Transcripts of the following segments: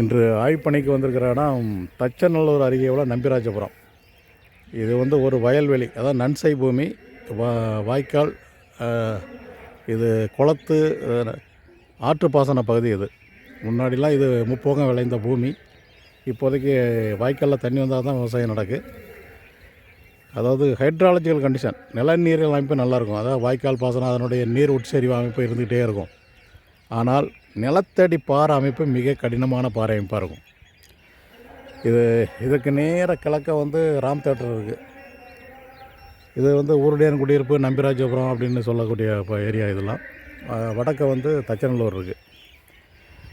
இன்று ஆய்வுப்பணிக்கு வந்திருக்கிற இடம் தச்சநல்லூர் அருகே உள்ள நம்பிராஜபுரம். இது வந்து ஒரு வயல்வெளி அதாவது நன்சை பூமி வா வாய்க்கால் இது குளத்து ஆற்று ஆற்றுப்பாசன பகுதி இது. முன்னாடிலாம் இது முப்போகம் விளைந்த பூமி இப்போதைக்கு வாய்க்காலில் தண்ணி வந்தால் தான் விவசாயம் நடக்கு. அதாவது ஹைட்ராலஜிக்கல் கண்டிஷன் நிலநீர் அமைப்பு நல்லாயிருக்கும் அதாவது வாய்க்கால் பாசனம் அதனுடைய நீர் உட்செறிவு அமைப்பு இருந்துகிட்டே இருக்கும். ஆனால் நிலத்தடி பாறை அமைப்பு மிக கடினமான பாறை அமைப்பாக இருக்கும் இது இதுக்கு நேர கிழக்க வந்து ராம் தேட்டர் இருக்குது இது வந்து ஊருடையான் குடியிருப்பு நம்பிராஜபுரம் அப்படின்னு சொல்லக்கூடிய இப்போ ஏரியா இதெல்லாம். வடக்க வந்து தச்சநல்லூர் இருக்குது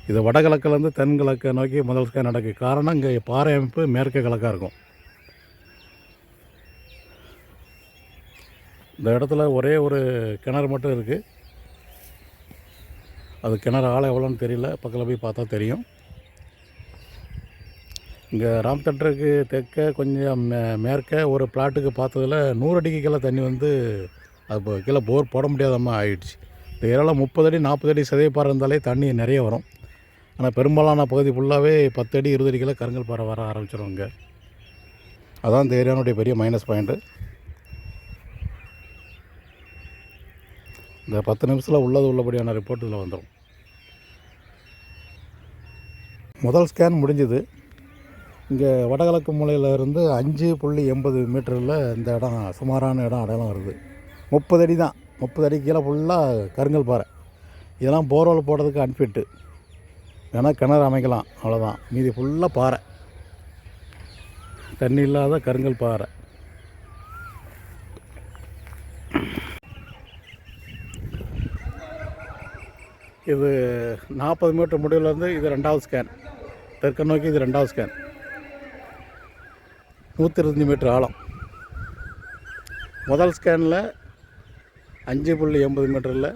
இது வடகிழக்குலேருந்து தென்கிழக்க நோக்கி முதல் ஸ்கேன் நடக்கு காரணம் இங்கே பாறை அமைப்பு மேற்கு கிழக்காக இருக்கும். இந்த இடத்துல ஒரே ஒரு கிணறு மட்டும் இருக்குது அது கிணறு ஆழம் எவ்வளோன்னு தெரியல. பக்கத்தில் போய் பார்த்தா தெரியும். இங்கே ராம் தட்டருக்கு தெற்க கொஞ்சம் மே மேற்க ஒரு பிளாட்டுக்கு பார்த்ததுல நூறு அடிக்கு கீழே தண்ணி வந்து அது இப்போ கீழே போர் போட முடியாதம்மா ஆயிடுச்சு. இந்த ஏரியாவில் முப்பது அடி நாற்பது அடி சிதைப்பாறை இருந்தாலே தண்ணி நிறைய வரும். ஆனால் பெரும்பாலான பகுதி ஃபுல்லாகவே பத்து அடி இருபது அடிக்கெல்லாம் கருங்கல் பாறை வர ஆரம்பிச்சிடும் இங்கே. அதான் இந்த ஏரியானுடைய பெரிய மைனஸ் பாயிண்ட்டு இந்த பத்து நிமிஷத்தில் உள்ளது உள்ளபடியான ரிப்போர்ட் இதில் வந்துடும் முதல் ஸ்கேன் முடிஞ்சுது. இங்கே வடகிழக்கு மூலையில் இருந்து அஞ்சு புள்ளி எண்பது மீட்டரில் இந்த இடம் சுமாரான இடம் அடையாளம் வருது. முப்பது அடி தான். முப்பது அடி கீழே ஃபுல்லாக கருங்கல் பாறை. இதெல்லாம் போர்வெல் போடுறதுக்கு அன்ஃபிட்டு வேணால் கிணறு அமைக்கலாம். அவ்வளோதான் மீதி ஃபுல்லாக பாறை. தண்ணி இல்லாத கருங்கல் பாறை. இது நாற்பது மீட்டர் முடிவுலேருந்து இது ரெண்டாவது ஸ்கேன் தெற்க நோக்கி இது ரெண்டாவது ஸ்கேன் நூற்றி இருபத்தஞ்சி மீட்டர் ஆழம். முதல் ஸ்கேனில் அஞ்சு புள்ளி எண்பது மீட்டரில்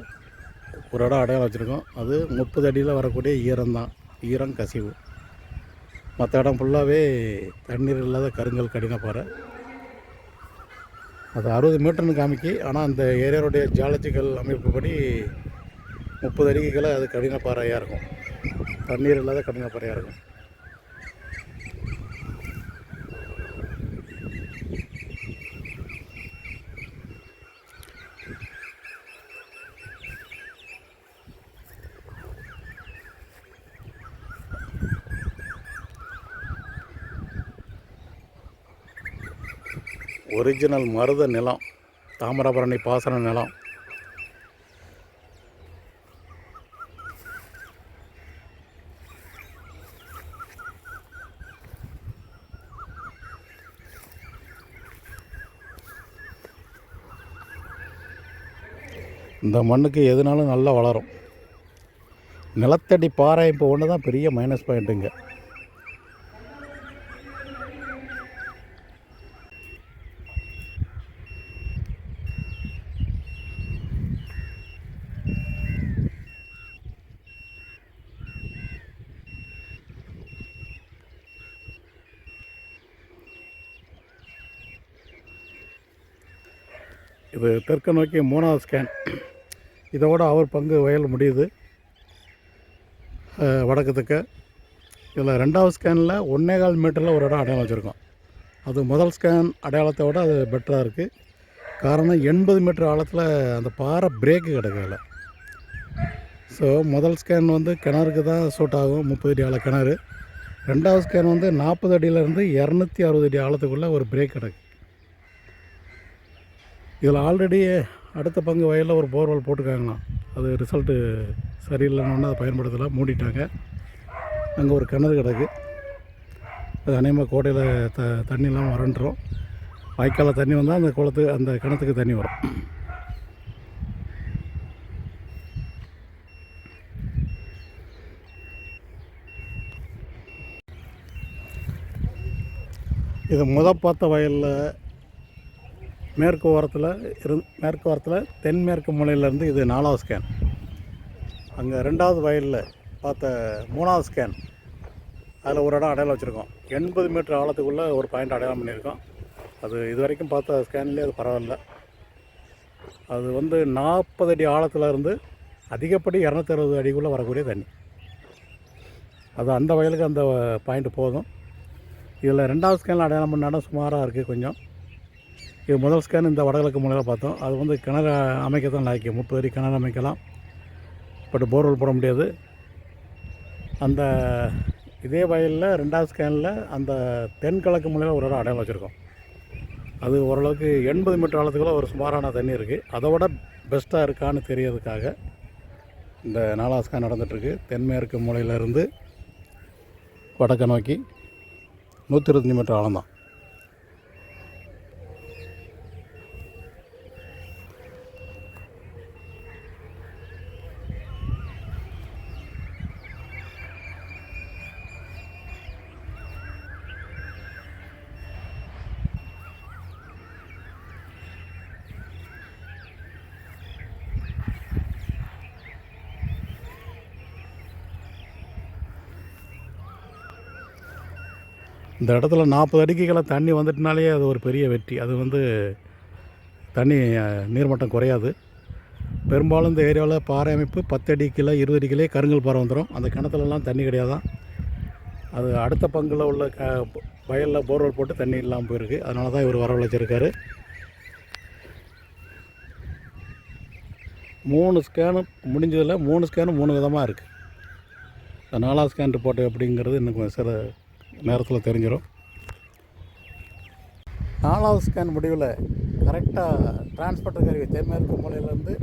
ஒரு இடம் அடையாளம் வச்சுருக்கோம். அது முப்பது அடியில் வரக்கூடிய ஈரம் தான். ஈரம் கசிவு. மற்ற இடம் ஃபுல்லாகவே தண்ணீர் இல்லாத கருங்கல் கடினப்பாறை அது அறுபது மீட்டர்னு காமிக்கி ஆனால் அந்த ஏரியாவுடைய ஜாலஜிக்கல் அமைப்புப்படி முப்பது அடிக்கு கீழே அது கடினப்பாறையாக இருக்கும். தண்ணீர் இல்லாத கடினப்பாறையாக இருக்கும். ஒரிஜினல் மருத நிலம் தாமிரபரணி பாசன நிலம். இந்த மண்ணுக்கு எதுனாலும் நல்லா வளரும். நிலத்தடி பாறை இப்போ ஒன்று தான் பெரிய மைனஸ் பாயிண்ட்டுங்க இது தெற்க நோக்கி மூணாவது ஸ்கேன் இதோட அவர் பங்கு வயல் முடியுது. வடக்கத்துக்கு. வடக்கு இதில் ரெண்டாவது ஸ்கேனில் ஒன்றே கால் மீட்டரில் ஒரு இடம் அடையாளம் வச்சுருக்கோம். அது முதல் ஸ்கேன் அடையாளத்தை விட அது பெட்டராக இருக்குது காரணம் எண்பது மீட்டர் ஆழத்தில் அந்த பாறை பிரேக்கு கிடைக்கல. ஸோ முதல் ஸ்கேன் வந்து கிணறுக்கு தான் சூட் ஆகும். முப்பது அடி ஆழ கிணறு. ரெண்டாவது ஸ்கேன் வந்து நாற்பது அடியிலேருந்து இரநூத்தி அறுபது அடி ஆழத்துக்குள்ளே ஒரு பிரேக் கிடக்கு. இதில் ஆல்ரெடி அடுத்த பங்கு வயலில் ஒரு போர்வெல் போட்டிருக்காங்களாம் அது ரிசல்ட்டு சரியில்லைன்னு அதை பயன்படுத்தலை மூடிட்டாங்க. அங்கே ஒரு கிணறு கிடக்கு. அது அநேகமாக கோட்டையில் த தண்ணிலாம் வறண்டுரும். வாய்க்காலில் தண்ணி வந்தால் அந்த குளத்துக்கு அந்த கிணத்துக்கு தண்ணி வரும். இது முத பார்த்த வயலில் மேற்கு ஓரத்தில் இரு மேற்கு ஓரத்தில் தென்மேற்கு மூலையிலேருந்து இது நாலாவது ஸ்கேன் அங்கே ரெண்டாவது வயலில் பார்த்த மூணாவது ஸ்கேன் அதில் ஒரு இடம் அடையாளம் வச்சுருக்கோம். எண்பது மீட்டர் ஆழத்துக்குள்ளே ஒரு பாயிண்ட் அடையாளம் பண்ணியிருக்கோம். அது இது வரைக்கும் பார்த்த ஸ்கேன்லேயே அது பரவாயில்ல. அது வந்து நாற்பது அடி ஆழத்தில் இருந்து அதிகப்படி இரநூத்தி அறுபது அடிக்குள்ளே வரக்கூடிய தண்ணி. அது அந்த வயலுக்கு அந்த பாயிண்ட் போதும். இதில் ரெண்டாவது ஸ்கேனில் அடையாளம் பண்ணாலும் சுமாராக இருக்குது கொஞ்சம். இது முதல் ஸ்கேன் இந்த வடகிழக்கு மூலையில் பார்த்தோம். அது வந்து கிணறு அமைக்க தான் லாய்க்கு. முப்பது அடி கிணறு அமைக்கலாம். பட் போர்வெல் போட முடியாது. அந்த இதே வயலில் ரெண்டாவது ஸ்கேனில் அந்த தென்கிழக்கு மூலையில் ஒரு இடம் அடையாளம் வச்சுருக்கோம். அது ஓரளவுக்கு எண்பது மீட்டர் ஆழத்துக்குள்ள ஒரு சுமாரான தண்ணி இருக்குது அதை விட பெஸ்ட்டாக இருக்கான்னு தெரியறதுக்காக இந்த நாலாவது ஸ்கேன் நடந்துகிட்ருக்கு தென்மேற்கு மூலையிலேருந்து வடக்க நோக்கி நூற்றி இருபத்தஞ்சி மீட்டர் ஆழம்தான். இந்த இடத்துல நாற்பது அடிக்குகளை தண்ணி வந்துட்டுனாலே அது ஒரு பெரிய வெற்றி. அது வந்து தண்ணி நீர்மட்டம் குறையாது. பெரும்பாலும் இந்த ஏரியாவில் பாறை அமைப்பு பத்து அடிக்கில் இருபது அடிக்கிலே கருங்கல் பாறை வந்துடும் அந்த கிணத்துலலாம் தண்ணி கிடையாதான். அது அடுத்த பங்கில் உள்ள க வயலில் போர்வெல் போட்டு தண்ணி இல்லாமல் போயிருக்கு. அதனால தான் இவர் வரவழைச்சிருக்காரு. மூணு ஸ்கேனு முடிஞ்சதில் மூணு ஸ்கேனும் மூணு விதமாக இருக்குது நாலா நாலாவது ஸ்கேன் ரிப்போர்ட் எப்படிங்கிறது இன்னும் கொஞ்சம் சில நேரத்தில் தெரிஞ்சிடும் நாலாவது ஸ்கேன் முடிவில் கரெக்டாக டிரான்ஸ்போர்ட்டர் கருவி தென்மேற்கு மூலையிலேருந்து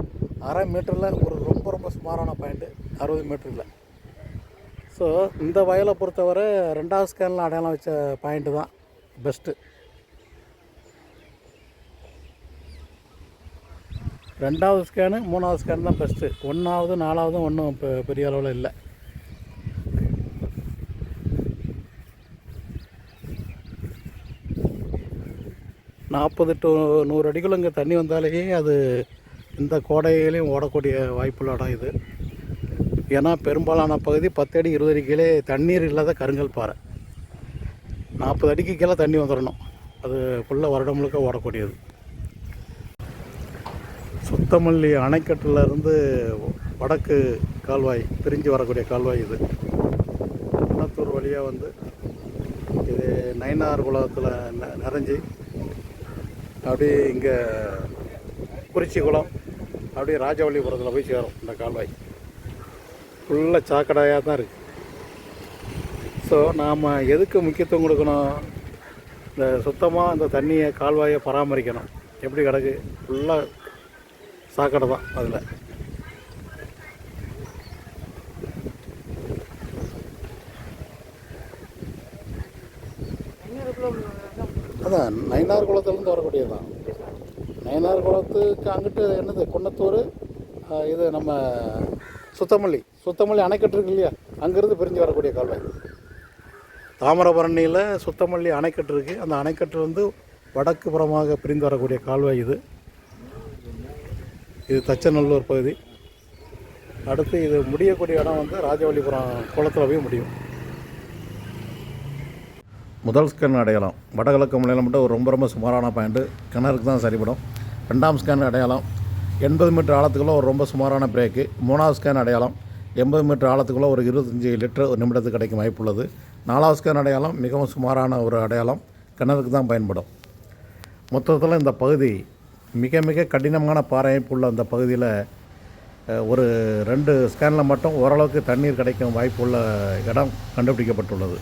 அரை மீட்டரில் ஒரு ரொம்ப ரொம்ப சுமாரான பாயிண்ட்டு அறுபது மீட்டரில் ஸோ இந்த வயலை பொறுத்தவரை ரெண்டாவது ஸ்கேனில் அடையாளம் வச்ச பாயிண்ட்டு தான் பெஸ்ட்டு ரெண்டாவது ஸ்கேனு மூணாவது ஸ்கேன் தான் பெஸ்ட்டு ஒன்றாவது நாலாவதும் ஒன்றும் பெரிய அளவில் இல்லை. நாற்பது டு நூறு அடிக்குள்ள இங்கே தண்ணி வந்தாலேயே அது இந்த கோடையிலையும் ஓடக்கூடிய வாய்ப்புள்ள இடம் இது. ஏன்னா பெரும்பாலான பகுதி பத்து அடி இருபது அடிக்கிலே தண்ணீர் இல்லாத கருங்கல் பாறை. நாற்பது அடிக்கு கீழே தண்ணி வந்துடணும் அது ஃபுல்லாக வருடம் முழுக்க ஓடக்கூடியது. சுத்தமல்லி அணைக்கட்டிலிருந்து வடக்கு கால்வாய் பிரிஞ்சு வரக்கூடிய கால்வாய் இது. குணத்தூர் வழியாக வந்து இது நயினார் குளத்தில் ந- நிறைஞ்சி அப்படியே இங்கே குறிச்சி குளம் அப்படியே ராஜவள்ளிபுரத்தில் போய் சேரும் இந்த கால்வாய். ஃபுல்லாக சாக்கடையாக தான் இருக்குது ஸோ நாம் எதுக்கு முக்கியத்துவம் கொடுக்கணும்? இந்த சுத்தமாக இந்த தண்ணியை கால்வாயை பராமரிக்கணும். எப்படி கிடக்கு? ஃபுல்லாக சாக்கடை தான் அதில். நயினார் குளத்துலேருந்து வரக்கூடியது தான் நயினார் குளத்துக்கு அங்கிட்டு என்னது? குன்னத்தூர் இது நம்ம சுத்தமல்லி. சுத்தமல்லி அணைக்கட்டு இருக்கு இல்லையா? அங்கேருந்து பிரிஞ்சு வரக்கூடிய கால்வாய். தாமிரபரணியில் சுத்தமல்லி அணைக்கட்டு இருக்குது அந்த அணைக்கட்டு வந்து வடக்கு புறமாக பிரிந்து வரக்கூடிய கால்வாய் இது. இது தச்சநல்லூர் பகுதி. அடுத்து இது முடியக்கூடிய இடம் வந்து ராஜவல்லிபுரம் குளத்தில் போய் முடியும். முதல் ஸ்கேன் அடையாளம். வடகிழக்கு முனையில் மட்டும் ஒரு ரொம்ப ரொம்ப சுமாரான பாயிண்ட்டு கிணறுக்கு தான் சரிபடும். ரெண்டாம் ஸ்கேன் அடையாளம் எண்பது மீட்டர் ஆழத்துக்குள்ளே ஒரு ரொம்ப சுமாரான பிரேக்கு மூணாவது ஸ்கேன் அடையாளம் எண்பது மீட்டர் ஆழத்துக்குள்ளே ஒரு இருபத்தஞ்சி லிட்டர் ஒரு நிமிடத்துக்கு கிடைக்கும் வாய்ப்பு உள்ளது. நாலாவது ஸ்கேன் அடையாளம் மிகவும் சுமாரான ஒரு அடையாளம் கிணறுக்கு தான் பயன்படும். மொத்தத்தில் இந்த பகுதி மிக மிக கடினமான பாறையமைப்பு உள்ள அந்த பகுதியில் ஒரு ரெண்டு ஸ்கேனில் மட்டும் ஓரளவுக்கு தண்ணீர் கிடைக்கும் வாய்ப்புள்ள இடம் கண்டுபிடிக்கப்பட்டுள்ளது.